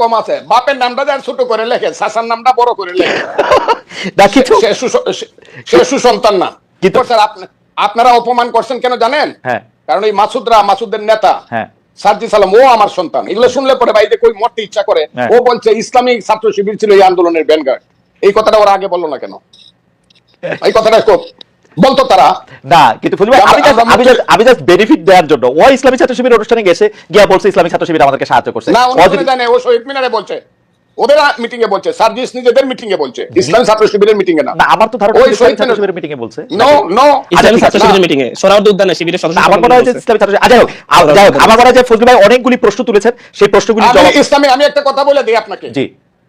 কম আছে। বাপের নামটা যার ছোট করে লেখে শাসার নামটা বড় করে লেখে। সে সুস- সে- সে সুসন্তান না। স্যার আপনি- আপনারা অপমান করছেন কেন জানেন? হ্যাঁ। কারণ এই মাসুদরা মাসুদের নেতা। হ্যাঁ। সার্জি সালাম ও আমার সন্তান। এগুলো শুনলে পরে ভাই কই মরতে ইচ্ছা করে। হ্যাঁ। ও বলছে ইসলামিক ছাত্র শিবির ছিল এই আন্দোলনের ব্যানগার্ড এই কথাটা ওরা আগে বলল না কেন? এই কথাটা বলতো তারা? না কিন্তু ভাই, আমি আমি just- আমি জাস্ট বেনিফিট দেওয়ার জন্য। ও ইসলামী ছাত্র শিবির অনুষ্ঠানে গেছে গিয়া বলছে ইসলামী ছাত্র শিবির আমাদেরকে সাহায্য করছে। না ও জানে ও শহীদ মিনারে বলছে। ওদের মিটিং এ বলছে সার্জিস নিজেদের মিটিং এ বলছে ইসলামী ছাত্র শিবিরের মিটিং এ না। না আমার তো ধারণা ওই শহীদ ছাত্র শিবিরের মিটিং এ বলছে নো নো ইসলামী ছাত্র শিবিরের মিটিং এ সোহরাওয়ার্দী উদ্যানে শিবিরের সদস্য আমার মনে হয় যে ইসলামী ছাত্র আচ্ছা, হোক, যাই হোক, আমার মনে হয় যে ফজলু ভাই অনেকগুলি প্রশ্ন তুলেছেন সেই প্রশ্নগুলি আমি জবাব ইসলামী আমি একটা কথা বলে দিই আপনাকে। জি।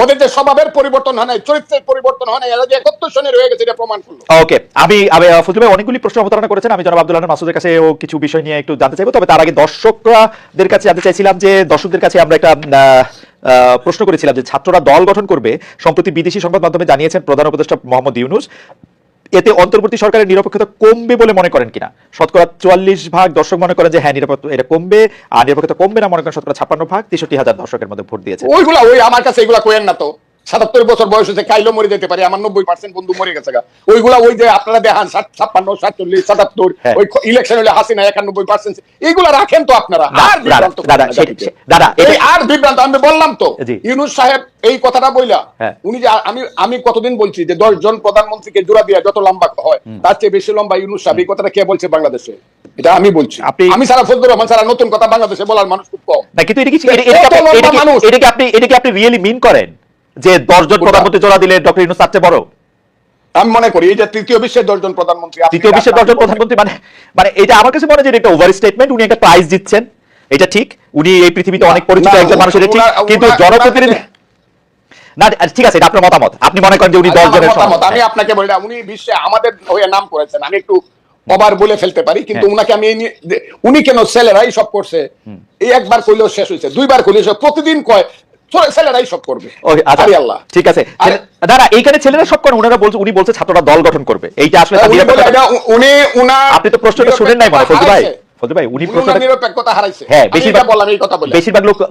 ওদের যে স্বভাবের পরিবর্তন হয় নাই, চরিত্রের পরিবর্তন হয় নাই, এরা যে গেছে, এটা প্রমাণ করল। ওকে, আমি আমি অনেকগুলি প্রশ্ন অবতারণা করেছেন। আমি জনাব আব্দুল হান্নান মাসুদের কাছে কিছু বিষয় নিয়ে একটু জানতে চাইব। তবে তার আগে দর্শকদের কাছে জানতে চাইছিলাম যে, দর্শকদের কাছে আমরা একটা প্রশ্ন করেছিলাম যে, ছাত্ররা দল গঠন করবে সম্প্রতি বিদেশি সংবাদ মাধ্যমে জানিয়েছেন প্রধান উপদেষ্টা মোহাম্মদ ইউনুস। এতে অন্তর্বর্তী সরকারের নিরপেক্ষতা কমবে বলে মনে করেন কিনা? শতকরা চুয়াল্লিশ ভাগ দর্শক মনে করেন যে হ্যাঁ নিরাপত্তা এটা কমবে, আর নিরপেক্ষতা কমবে না মনে করেন শতকরা ছাপ্পান্ন ভাগ, তেষট্টি হাজার দর্শকের মধ্যে ভোট দিয়েছে। ওইগুলা, ওই আমার কাছে এগুলা কোয়েন না তো। সাতাত্তর বছর বয়স হচ্ছে কাইলো মরে যেতে পারে আমার নব্বই পার্সেন্ট বন্ধু মরে গেছে গা। ওইগুলা ওই যে আপনারা দেখান ছাপ্পান্ন সাতচল্লিশ সাতাত্তর হ্যাঁ। ওই ইলেকশন হলে হাসিনা একানব্বই পার্সেন্ট এইগুলা রাখেন তো আপনারা আর বিভ্রান্ত দাদা, এই আর বিভ্রান্ত আমি বললাম তো ইউনুস সাহেব এই কথাটা বইলা হ্যাঁ। উনি যে আমি আমি কতদিন বলছি যে দশ জন প্রধানমন্ত্রীকে জোড়া দিয়া যত লম্বা হয় তার চেয়ে বেশি লম্বা ইউনুস সাহেব এই কথাটা কে বলছে বাংলাদেশে এটা আমি বলছি আপনি- আমি সারা ফজলুর রহমান সারা নতুন কথা বাংলাদেশে বলার মানুষ খুব কম না কিন্তু এটা কি? এটা কি আপনি এটা কি আপনি রিয়েলি মিন করেন যে দশজন প্রধানমন্ত্রী জোড়া দিলে ডক্টর ইউনুস তার বড়? আমি মনে করি এই যে তৃতীয় বিশ্বের দশজন প্রধানমন্ত্রী তৃতীয় বিশ্বের দশজন প্রধানমন্ত্রী মানে মানে এটা আমার কাছে মনে হয় যে একটা ওভার স্টেটমেন্ট উনি একটা প্রাইজ দিচ্ছেন এটা ঠিক। উনি এই পৃথিবীতে অনেক পরিচিত একজন মানুষ এটা ঠিক। কিন্তু জনপ্রতিনিধি না ঠিক আছে এটা আপনার মতামত। আপনি মনে করেন যে উনি দশ জনের মতামত, আমি আপনাকে বলি না উনি বিশ্বে আমাদের হয়ে নাম করেছেন। আমি একটু অবার বলে ফেলতে পারি কিন্তু হ্যাঁ। উনাকে আমি উনি কেন ছেলেরাই সব করছে? এই একবার কইলেও শেষ হয়েছে দুইবার কইলে প্রতিদিন কয় করবে। আচ্ছা, আরে আল্লাহ। ঠিক আছে। আরে- এইখানে ছেলেরা সব বলছে উনি বলছে ছাত্ররা দল গঠন করবে। এইটা আসলে উনি উনি আপনি তো প্রশ্নটা শুনেন নাই মানে ফজলু ভাই। হারাইছে। ভাই উনি উনি প্রশ্নটা নিরপেক্ষতা হারাইছে। হ্যাঁ বেশিরভাগ বললাম এই কথা বলে বেশিরভাগ লোক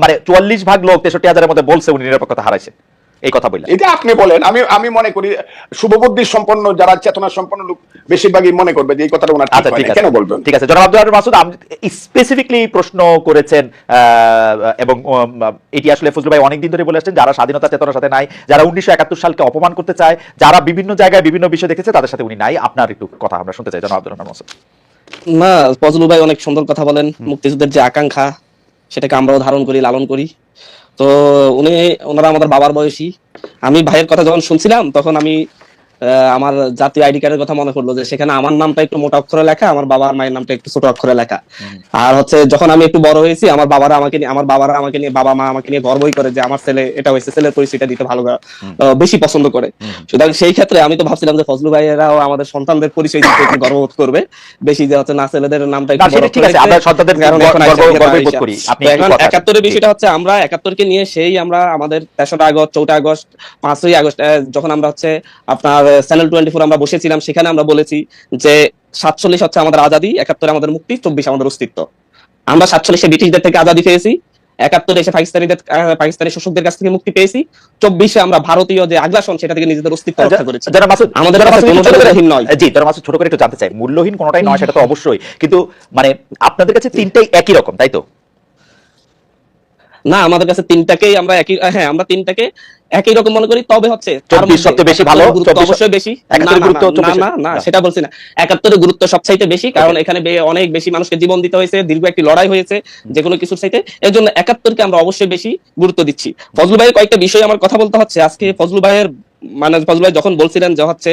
মানে চুয়াল্লিশ ভাগ লোক তেষট্টি হাজারের মধ্যে বলছে উনি নিরপেক্ষতা হারাইছে। এই কথা বললেন। এটা আপনি বলেন আমি আমি মনে করি শুভবুদ্ধি সম্পন্ন যারা চেতনা সম্পন্ন লোক বেশিরভাগই মনে করবে যে এই কথাটা ওনার আচ্ছা ঠিক আছে কেন বলবেন? ঠিক আছে জনাব আব্দুল মাসুদ স্পেসিফিকলি প্রশ্ন করেছেন এবং এটি আসলে ফজলু ভাই অনেকদিন ধরে বলে আসছেন যারা স্বাধীনতা চেতনার সাথে নাই যারা উনিশশো একাত্তর সালকে অপমান করতে চায় যারা বিভিন্ন জায়গায় বিভিন্ন বিষয় দেখেছে তাদের সাথে উনি নাই। আপনার একটু কথা আমরা শুনতে চাই জনাব আব্দুল রহমান মাসুদ। না ফজলুল ভাই অনেক সুন্দর কথা বলেন। মুক্তিযুদ্ধের যে আকাঙ্ক্ষা সেটাকে আমরাও ধারণ করি লালন করি। তো উনি ওনারা আমাদের বাবার বয়সী। আমি ভাইয়ের কথা যখন শুনছিলাম তখন আমি আমার জাতীয় আইডি কার্ডের কথা মনে পড়ল যে সেখানে আমার নামটা একটু মোটা অক্ষরে লেখা আমার বাবার মায়ের নামটা একটু ছোট অক্ষরে লেখা। আর হচ্ছে যখন আমি একটু বড় হয়েছি আমার বাবারা আমাকে নিয়ে আমার বাবারা আমাকে নিয়ে বাবা মা আমাকে নিয়ে গর্বই করে যে আমার ছেলে এটা হয়েছে ছেলের পরিচয়টা দিতে ভালো বেশি পছন্দ করে। সুতরাং সেই ক্ষেত্রে আমি তো ভাবছিলাম যে ফজলু ভাইয়েরাও আমাদের সন্তানদের পরিচয় দিতে একটু গর্ববোধ করবে। বেশি যে হচ্ছে না ছেলেদের নামটা ঠিক আছে, আমরা সন্তানদের কারণ এখন। করি। আপনি এখন একাত্তরের বিষয়টা হচ্ছে আমরা একাত্তর কে নিয়ে সেই আমরা আমাদের তেসরা আগস্ট চৌঠা আগস্ট পাঁচই আগস্ট যখন আমরা হচ্ছে আপনার চ্যানেল টোয়েন্টি ফোর আমরা বসেছিলাম সেখানে আমরা বলেছি যে সাতচল্লিশ হচ্ছে আমাদের আজাদি একাত্তরে আমাদের মুক্তি চব্বিশ আমাদের অস্তিত্ব। আমরা সাতচল্লিশে ব্রিটিশদের থেকে আজাদি পেয়েছি একাত্তরে এসে পাকিস্তানিদের পাকিস্তানি শাসকদের কাছ থেকে মুক্তি পেয়েছি চব্বিশে আমরা ভারতীয় যে আগ্রাসন সেটা থেকে নিজেদের অস্তিত্ব রক্ষা করেছি। যারা আমাদের মূল্যহীন নয়। জি যারা মাসুদ ছোট করে একটু জানতে চাই মূল্যহীন কোনোটাই নয় সেটা তো অবশ্যই। কিন্তু মানে আপনাদের কাছে তিনটাই একই রকম তাই তো? না আমাদের কাছে তিনটাকেই আমরা একই হ্যাঁ আমরা তিনটাকে একই রকম মনে করি তবে হচ্ছে সবচেয়ে বেশি ভালো, অবশ্যই বেশি। না, না, না। সেটা বলছি না। একাত্তরের গুরুত্ব সবচাইতে বেশি কারণ এখানে অনেক বেশি মানুষকে জীবন দিতে হয়েছে দীর্ঘ একটি লড়াই হয়েছে যে কোনো কিছুর চাইতে। এর জন্য একাত্তরকে আমরা অবশ্যই বেশি গুরুত্ব দিচ্ছি। ফজলু ভাইয়ের কয়েকটা বিষয় আমার কথা বলতে হচ্ছে। আজকে ফজলু ভাইয়ের মানে ফজলু ভাই যখন বলছিলেন যে হচ্ছে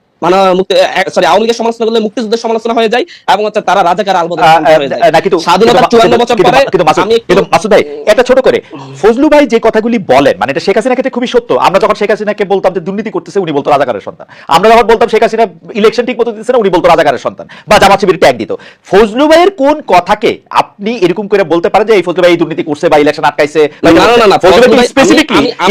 মানে সরি আওয়ামী লীগের সমালোচনা করলে মুক্তিযুদ্ধের সমালোচনা হয়ে যায় এবং হচ্ছে তারা রাজাকার আলবদর আহ, হয়ে যায়। আহ, না, কিন্তু স্বাধীনতা চুয়ান্ন বছর পরে কিন্তু মাসুদ- আমি একটু- কিন্তু মাসুদ ভাই এটা ছোট করে। ফজলু ভাই যে কথাগুলি বলেন মানে এটা শেখ হাসিনা ক্ষেত্রে খুবই সত্য। আমরা যখন শেখ হাসিনাকে বলতাম যে দুর্নীতি করতেছে উনি বলতো রাজাকারের সন্তান। আমরা যখন বলতাম শেখ হাসিনা ইলেকশন ঠিক মতো দিচ্ছে না উনি বলতো রাজাকারের সন্তান। বা জামাত শিবির ট্যাগ দিত। ফজলু ভাইয়ের কোন কথাকে আপনি এরকম করে বলতে পারেন যে এই ফজলু ভাই দুর্নীতি করছে বা ইলেকশন আটকাইছে?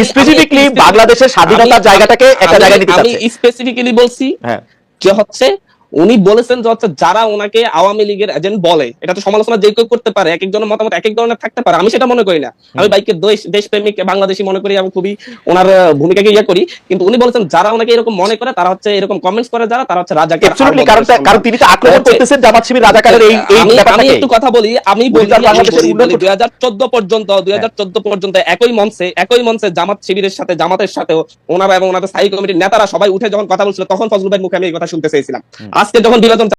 স্পেসিফিকলি বাংলাদেশের স্বাধীনতার জায়গাটাকে একটা জায়গায় নিতে আমি স্পেসিফিক্যালি বলছি হ্যাঁ। যে হচ্ছে? উনি বলেছেন যে হচ্ছে যারা ওনাকে আওয়ামী লীগের এজেন্ট বলে এটা তো সমালোচনা যে কেউ করতে পারে এক একজনের মতামত এক এক ধরনের থাকতে পারে আমি সেটা মনে করি না। আমি বাইকের দেশ দেশপ্রেমিক বাংলাদেশি মনে করি আমি খুবই ওনার ভূমিকাকে ইয়ে করি। কিন্তু উনি বলেছেন যারা ওনাকে এরকম মনে করে তারা হচ্ছে এরকম কমেন্টস করে যারা তারা হচ্ছে Absolutely, কারণ কারণ তিনি তো আক্রমণ করতেছেন জামাত শিবির রাজাকারের এই এই আমি একটু কথা বলি আমি বলি বাংলাদেশের উন্নয়ন বলি দুই হাজার চোদ্দ পর্যন্ত দুই হাজার চোদ্দ পর্যন্ত একই মঞ্চে একই মঞ্চে জামাত শিবিরের সাথে জামাতের সাথেও ওনারা এবং ওনাদের স্থায়ী কমিটির নেতারা সবাই উঠে যখন কথা বলছিল তখন ফজলুল ভাই মুখে আমি এই কথা শুনতে চেয়েছিলাম। আজকে যখন বিভাজন